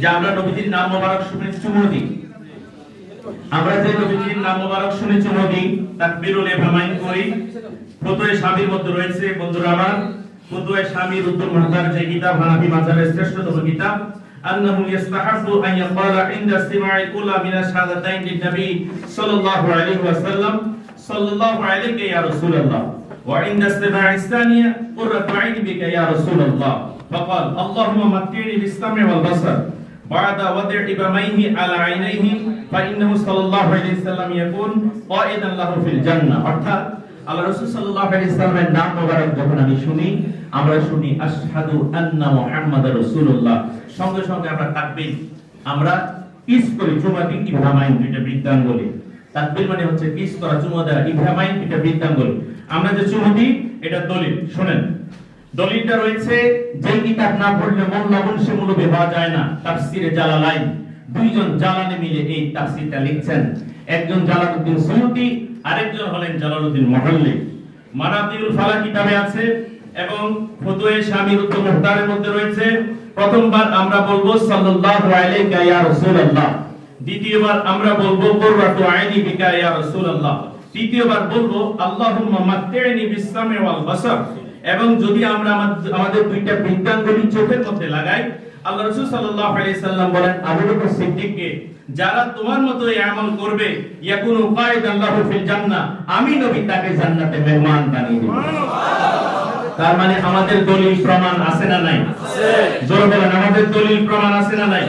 যে আমরা নবীজির নাম মোবারক শুনে চুমু দিই আমরা যে নবীজির নাম মোবারক শুনে চুমু দিই তাকবীরুল ইহরামাইন করি ফতোয়ে স্বামীর মধ্যে রয়েছে বন্ধুরা আমার ফতোয়ে স্বামীর উত্তর মুহতার যে কিতাব হানাফি মাযহাবের শ্রেষ্ঠতম কিতাব أنه يستحب أن يقال عند استماع الأولى من الشهادتين للنبي صلى الله عليه وسلم صلى الله عليك يا رسول الله وعند استماع الثانية قرة عين بك يا رسول الله فقال اللهم متعني بالسمع والبصر بعد وضع إبميه على عينيه فإنه صلى الله عليه وسلم يكون قائدا له في الجنة অর্থাৎ আল্লাহ রাসূল সাল্লাল্লাহু আলাইহি সাল্লামের নাম মোবারক যখন আমি শুনি আমরা শুনি আশহাদু আন্না মুহাম্মাদার রাসূলুল্লাহ সঙ্গে সঙ্গে আমরা তাকবীর আমরা কিস করি চুমা দিই ইব্রাহিম দুইটা বৃদ্ধাঙ্গুলি তাকবীর মানে হচ্ছে কিস করা, চুমা দেওয়া ইব্রাহিম দুইটা বৃদ্ধাঙ্গুলি আমরা যে চুমু দিই, এটা দলিল। শুনেন, দলিলটা রয়েছে যে কিতাব না পড়লে মন লবণ সে মূলবে পাওয়া যায় না। তাফসিরে জালালাইন। দুইজন জালানে মিলে এই তাফসিরটা লিখছেন। একজন জালালউদ্দিন সুয়ুতি, আরেকজন হলেন জালালউদ্দিন মহল্লি। মানাতিউল ফালা কিতাবে আছে, এবং ফতোয়ে শামির উত্তম মুহতারের মধ্যে রয়েছে। প্রথমবার আমরা বলব, সাল্লাল্লাহু আলাইকা ইয়া রাসূলুল্লাহ। দ্বিতীয়বার আমরা বলব কুররাতু আইনি বিকা ইয়া রাসূলুল্লাহ। তৃতীয়বার বলব আল্লাহুম্মা মাত্তিনি বিসসামি ওয়াল বাসার। এবং যদি আমরা আমাদের দুইটা বৃদ্ধাঙ্গুলি চোখের মধ্যে লাগাই আল্লাহ রাসূল সাল্লাল্লাহু আলাইহি সাল্লাম বলেন আবু বকর সিদ্দিককে যারা তোমার মতো এই আমল করবে ইয়াকুনু কায়দান লাহু ফিল জান্নাহ। আমি নবী তাকে জান্নাতে মেহমান বানিয়ে দেব। তার মানে আমাদের দলিল প্রমাণ আছে না নাই? জোর বলেন আমাদের দলিল প্রমাণ আছে না নাই?